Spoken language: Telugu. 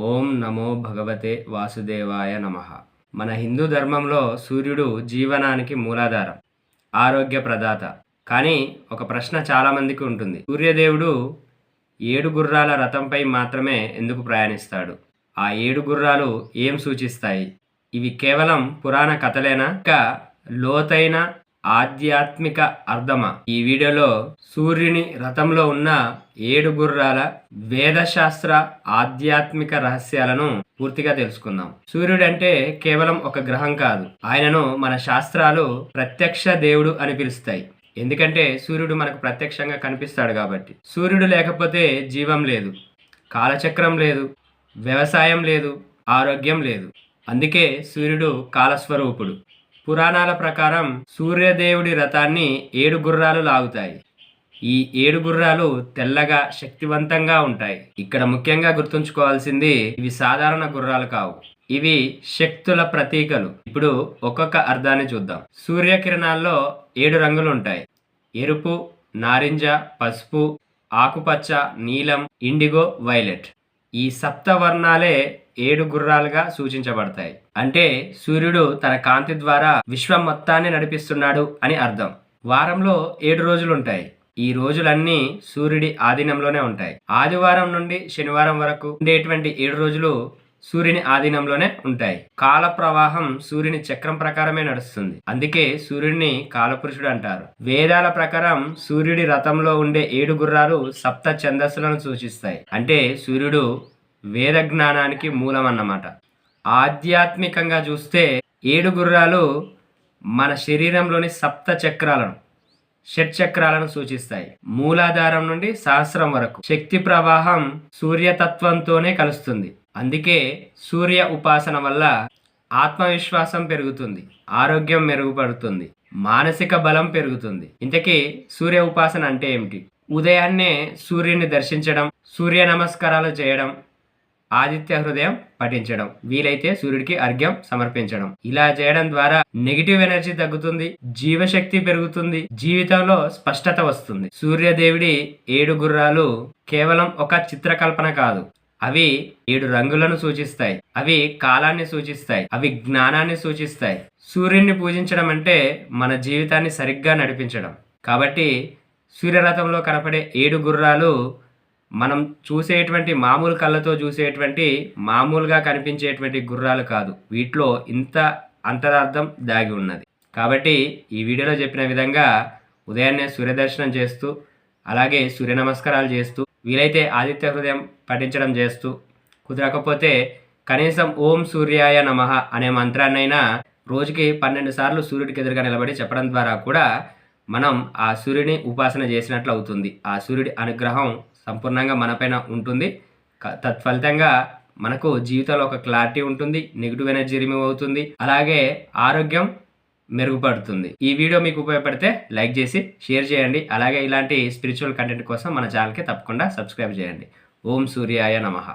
ఓం నమో భగవతే వాసుదేవాయ నమ. మన హిందూ ధర్మంలో సూర్యుడు జీవనానికి మూలాధారం ఆరోగ్య ప్రదాత. కానీ ఒక ప్రశ్న చాలామందికి ఉంటుంది. సూర్యదేవుడు ఏడు గుర్రాల రథంపై మాత్రమే ఎందుకు ప్రయాణిస్తాడు? ఆ ఏడు గుర్రాలు ఏం సూచిస్తాయి? ఇవి కేవలం పురాణ కథలేనా? ఇంకా లోతైన ఆధ్యాత్మిక అర్థమ? ఈ వీడియోలో సూర్యుని రథంలో ఉన్న ఏడు గుర్రాల వేదశాస్త్ర ఆధ్యాత్మిక రహస్యాలను పూర్తిగా తెలుసుకుందాం. సూర్యుడు అంటే కేవలం ఒక గ్రహం కాదు. ఆయనను మన శాస్త్రాలు ప్రత్యక్ష దేవుడు అని పిలుస్తాయి. ఎందుకంటే సూర్యుడు మనకు ప్రత్యక్షంగా కనిపిస్తాడు కాబట్టి. సూర్యుడు లేకపోతే జీవం లేదు. కాలచక్రం లేదు. వ్యవసాయం లేదు. ఆరోగ్యం లేదు. అందుకే సూర్యుడు కాలస్వరూపుడు. పురాణాల ప్రకారం సూర్యదేవుడి రథాన్ని ఏడు గుర్రాలు లాగుతాయి. ఈ ఏడు గుర్రాలు తెల్లగా శక్తివంతంగా ఉంటాయి. ఇక్కడ ముఖ్యంగా గుర్తుంచుకోవాల్సింది ఇవి సాధారణ గుర్రాలు కావు. ఇవి శక్తుల ప్రతీకలు. ఇప్పుడు ఒక్కొక్క అర్థాన్ని చూద్దాం. సూర్యకిరణాల్లో ఏడు రంగులు ఉంటాయి. ఎరుపు నారింజ పసుపు ఆకుపచ్చ నీలం ఇండిగో వైలెట్. ఈ సప్తవర్ణాలే ఏడు గుర్రాలుగా సూచించబడతాయి. అంటే సూర్యుడు తన కాంతి ద్వారా విశ్వం మొత్తాన్ని నడిపిస్తున్నాడు అని అర్థం. వారంలో ఏడు రోజులు ఉంటాయి ఈ రోజులన్నీ సూర్యుడి ఆధీనంలోనే ఉంటాయి. ఆదివారం నుండి శనివారం వరకు ఉండేటువంటి ఏడు రోజులు సూర్యుని ఆధీనంలోనే ఉంటాయి. కాల ప్రవాహం సూర్యుని చక్రం ప్రకారమే నడుస్తుంది. అందుకే సూర్యుడిని కాలపురుషుడు అంటారు. వేదాల ప్రకారం సూర్యుడి రథంలో ఉండే ఏడు గుర్రాలు సప్త ఛందస్సులను సూచిస్తాయి. అంటే సూర్యుడు వేద జ్ఞానానికి మూలం అన్నమాట ఆధ్యాత్మికంగా చూస్తే ఏడు గుర్రాలు మన శరీరంలోని సప్త చక్రాలను షట్చక్రాలను సూచిస్తాయి. మూలాధారం నుండి సహస్రం వరకు. శక్తి ప్రవాహం సూర్యతత్వంతోనే కలుస్తుంది. అందుకే సూర్య ఉపాసన వల్ల ఆత్మవిశ్వాసం పెరుగుతుంది ఆరోగ్యం మెరుగుపడుతుంది మానసిక బలం పెరుగుతుంది. ఇంతకీ సూర్య ఉపాసన అంటే ఏమిటి? ఉదయాన్నే సూర్యుని దర్శించడం సూర్య నమస్కారాలు చేయడం ఆదిత్య హృదయం పఠించడం. వీలైతే సూర్యుడికి అర్ఘ్యం సమర్పించడం. ఇలా చేయడం ద్వారా నెగిటివ్ ఎనర్జీ తగ్గుతుంది జీవశక్తి పెరుగుతుంది జీవితంలో స్పష్టత వస్తుంది. సూర్యదేవుడి ఏడు గుర్రాలు కేవలం ఒక చిత్రకల్పన కాదు. అవి ఏడు రంగులను సూచిస్తాయి. అవి కాలాన్ని సూచిస్తాయి. అవి జ్ఞానాన్ని సూచిస్తాయి. సూర్యుడిని పూజించడం అంటే మన జీవితాన్ని సరిగ్గా నడిపించడం. కాబట్టి సూర్యరథంలో కనపడే ఏడు గుర్రాలు మనం చూసేటువంటి మామూలు కళ్ళతో చూసేటువంటి మామూలుగా కనిపించేటువంటి గుర్రాలు కాదు. వీటిలో ఇంత అంతరార్థం దాగి ఉన్నది. కాబట్టి ఈ వీడియోలో చెప్పిన విధంగా ఉదయాన్నే సూర్యదర్శనం చేస్తూ అలాగే సూర్య నమస్కారాలు చేస్తూ వీలైతే ఆదిత్య హృదయం పఠించడం చేస్తూ కుదరకపోతే కనీసం ఓం సూర్యాయ నమ అనే మంత్రాన్నైనా రోజుకి పన్నెండు సార్లు సూర్యుడికి ఎదురుగా నిలబడి చెప్పడం ద్వారా కూడా మనం ఆ సూర్యుని ఉపాసన చేసినట్లు అవుతుంది. ఆ సూర్యుడి అనుగ్రహం సంపూర్ణంగా మనపైన ఉంటుంది. తత్ఫలితంగా మనకు జీవితంలో ఒక క్లారిటీ ఉంటుంది నెగిటివ్ ఎనర్జీ రిమూవ్ అవుతుంది అలాగే ఆరోగ్యం మెరుగుపడుతుంది. ఈ వీడియో మీకు ఉపయోగపడితే లైక్ చేసి షేర్ చేయండి. అలాగే ఇలాంటి స్పిరిచువల్ కంటెంట్ కోసం మన ఛానల్కి తప్పకుండా సబ్స్క్రైబ్ చేయండి. ఓం సూర్యాయ నమః.